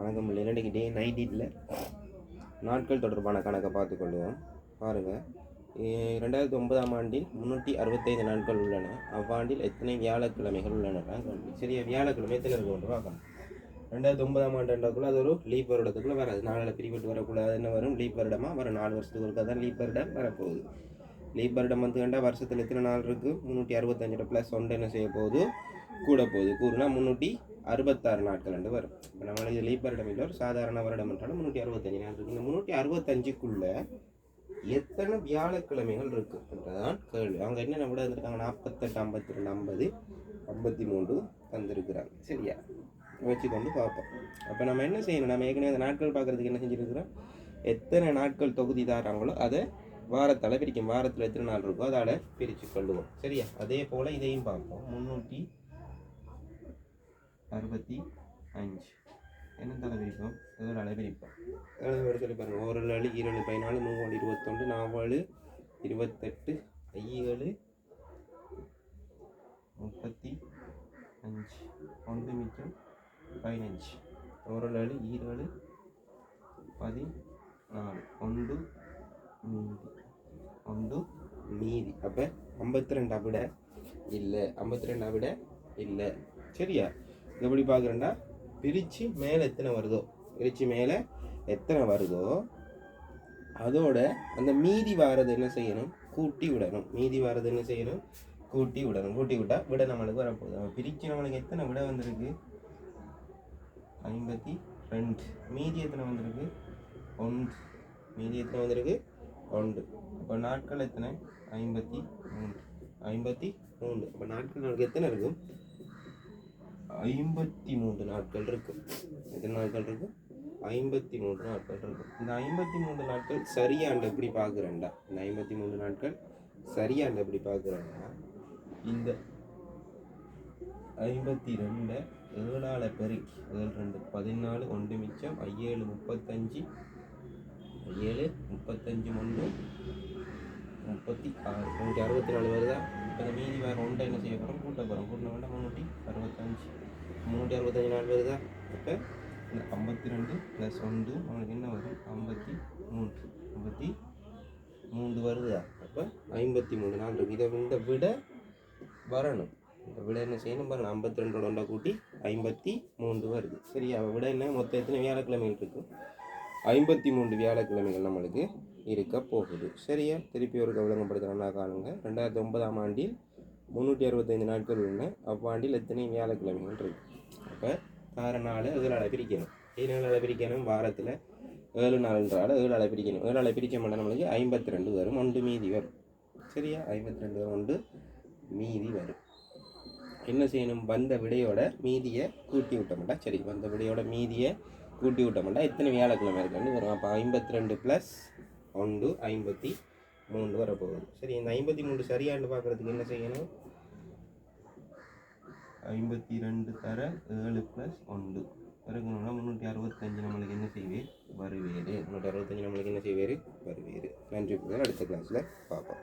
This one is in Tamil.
வணக்கம் இல்லை. இன்றைக்கு டே நைட்டில் நாட்கள் தொடர்பான கணக்கை பார்த்துக்கொள்வோம் பாருங்கள் ரெண்டாயிரத்தி ஒன்பதாம் ஆண்டில் முந்நூற்றி அறுபத்தைந்து நாட்கள் உள்ளன. அவ்வாண்டில் எத்தனை வியாழக்கிழமைகள் உள்ளன? தான் சரியா வியாழக்கிழமை எத்தனை இருக்கு ஒன்று பார்க்கலாம். ரெண்டாயிரத்தி ஒன்பதாம் ஆண்டுக்குள்ள அது ஒரு லீப் வருடத்துக்குள்ளே வராது. நாளில் பிரிவிட்டு வரக்கூடாது என்ன வரும்? லீப் வருடமாக வர நாலு வருஷத்துக்கு ஒருக்கா தான் லீப் வருடம் வரப்போகுது. லீப் வருடம் வந்து கண்டா வருஷத்தில் எத்தனை நாள் இருக்குது முந்நூற்றி அறுபத்தஞ்சு ப்ளஸ் ஒன்று என்ன செய்ய போகுது கூட போகுது கூறுனா முந்நூற்றி அறுபத்தாறு நாட்கள் ரெண்டு வரும். இப்போ நம்மளுக்கு லீப் வருடம் இல்லை ஒரு சாதாரண வருடம் என்றாலும் முந்நூற்றி அறுபத்தஞ்சு நாள் இருக்குது இந்த முந்நூற்றி அறுபத்தஞ்சுக்குள்ள எத்தனை வியாழக்கிழமைகள் இருக்குன்றதான் கேள்வி. அவங்க என்ன விட இருந்திருக்காங்க நாற்பத்தெட்டு ஐம்பத்தி ரெண்டு ஐம்பது ஐம்பத்தி மூன்று தந்திருக்கிறாங்க. சரியா? வச்சுக்கொண்டு பார்ப்போம். அப்போ நம்ம என்ன செய்யணும்? நம்ம ஏற்கனவே அந்த நாட்கள் பார்க்குறதுக்கு என்ன செஞ்சுருக்கிறோம்? எத்தனை நாட்கள் தொகுதி தாராங்களோ அதை வாரத்தால் பிரிக்கும். வாரத்தில் எத்தனை நாள் இருக்கோ அதால் பிரித்து கொள்ளுவோம். சரியா? அதே போல் இதையும் பார்ப்போம். முந்நூற்றி அறுபத்தி அஞ்சு. என்ன தலை பிரிப்போம் எவ்வளோ சொல்லி பாருங்கள் ஒரு நாள் ஈரேழு பதினாலு மூணு இருபத்தொன்று நாலு இருபத்தெட்டு ஐஏழு முப்பத்தி அஞ்சு. ஒன்று மிச்சம் பதினஞ்சு. ஒரு நாள் ஈரேழு பதினாலு. ஒன்று மீதி. ஒன்று மீதி. அப்போ ஐம்பத்தி ரெண்டா விட இல்லை. ஐம்பத்தி ரெண்டா விட இல்லை. சரியா? எப்படி பார்க்குறேன்னா பிரித்து மேலே எத்தனை வருதோ? பிரித்து மேலே எத்தனை வருதோ? அதோட அந்த மீதி வாரது என்ன செய்யணும்? கூட்டி விடணும். மீதி வாரது என்ன செய்யணும்? கூட்டி விடணும். கூட்டி விட்டால் விட நம்மளுக்கு வரப்போகுது. அவன் பிரித்து நம்மளுக்கு எத்தனை விட வந்திருக்கு? ஐம்பத்தி ரெண்டு. மீதி எத்தனை வந்திருக்கு? ஒன்று. மீதி எத்தனை வந்திருக்கு? ஒன்று. அப்போ நாட்கள் எத்தனை? ஐம்பத்தி மூன்று. ஐம்பத்தி மூணு அப்போ நாட்கள் நம்மளுக்கு எத்தனை இருக்கும்? ஐம்பத்தி மூன்று நாட்கள் இருக்கும் எத்தனை நாட்கள் இருக்கும் ஐம்பத்தி மூன்று நாட்கள் இருக்கும் இந்த ஐம்பத்தி மூன்று நாட்கள் சரியாண்டு எப்படி பார்க்குறேன்டா? இந்த ஐம்பத்தி மூன்று நாட்கள் சரியாண்டு எப்படி பார்க்குறேன்னா இந்த ஐம்பத்தி ரெண்டை ஏழால பெருக்கி ஏழு ரெண்டு பதினாலு ஒன்று மிச்சம் ஐயேழு முப்பத்தஞ்சு ஏழு முப்பத்தஞ்சு ஒன்று முப்பத்தி ஆறு முந்நூற்றி அறுபத்தி நாலு வருதா இப்போ இந்த மீதி வேறு ஒன்றை என்ன செய்ய போகிறோம் கூட்ட போகிறோம் கூட்டின வேண்டாம் முந்நூற்றி அறுபத்தஞ்சு. முந்நூற்றி அறுபத்தஞ்சு நாள் வருதா இப்போ இந்த ஐம்பத்தி ரெண்டு ப்ளஸ் ஒன்று அவனுக்கு என்ன வரும்? ஐம்பத்தி மூன்று. ஐம்பத்தி மூன்று வருதா? அப்போ ஐம்பத்தி மூணு நாள் இருக்குது இதை இந்த விட வரணும். இந்த விட என்ன செய்யணும் பாருங்க. ஐம்பத்தி ரெண்டோட ஒன்றை கூட்டி ஐம்பத்தி மூன்று வருது. சரியா? விட என்ன? மொத்த எத்தனை வியாழக்கிழமைகள் இருக்கும் ஐம்பத்தி மூன்று வியாழக்கிழமைகள் நம்மளுக்கு இருக்க போகுது. சரியா? திருப்பி ஒரு விளங்கப்படுத்துகிறேன்னா காணுங்க. ரெண்டாயிரத்தி ஒன்பதாம் ஆண்டில் முந்நூற்றி அறுபத்தைந்து நாட்கள் உள்ள அவ்வாண்டில் எத்தனை வியாழக்கிழமைகள் இருக்கு? அப்போ ஆறு நாள் ஏழால் பிரிக்கணும். ஏழு நாளால் பிரிக்கணும். வாரத்தில் ஏழு நாள்ன்றால நாளை பிரிக்கணும். ஏழால் பிரிக்க மாட்டோம் நம்மளுக்கு ஐம்பத்தி ரெண்டு வரும். ஒன்று மீதி வரும். சரியா? ஐம்பத்தி ரெண்டு வரும். ஒன்று மீதி வரும். என்ன செய்யணும்? வந்த விடையோட மீதியை கூட்டி விட்ட மாட்டா சரி வந்த விடையோட மீதியை கூட்டி விட்ட மாட்டா எத்தனை வியாழக்கிழமை இருக்காண்டு வரும். அப்போ ஐம்பத்தி ரெண்டு ப்ளஸ் ஒன்று ஐம்பத்தி மூணு வரப்போகுது. சரி இந்த ஐம்பத்தி மூணு சரியாண்டு பார்க்குறதுக்கு என்ன செய்யணும்? ஐம்பத்தி ரெண்டு தர ஏழு ப்ளஸ் ஒன்று. பிறகுனா முந்நூற்றி அறுபத்தஞ்சு நம்மளுக்கு என்ன செய்வேர் வருவேறு. முந்நூற்றி அறுபத்தஞ்சு நம்மளுக்கு என்ன செய்வேர் வருவேறு. நன்றி அடுத்த கிளாஸில் பார்ப்போம்.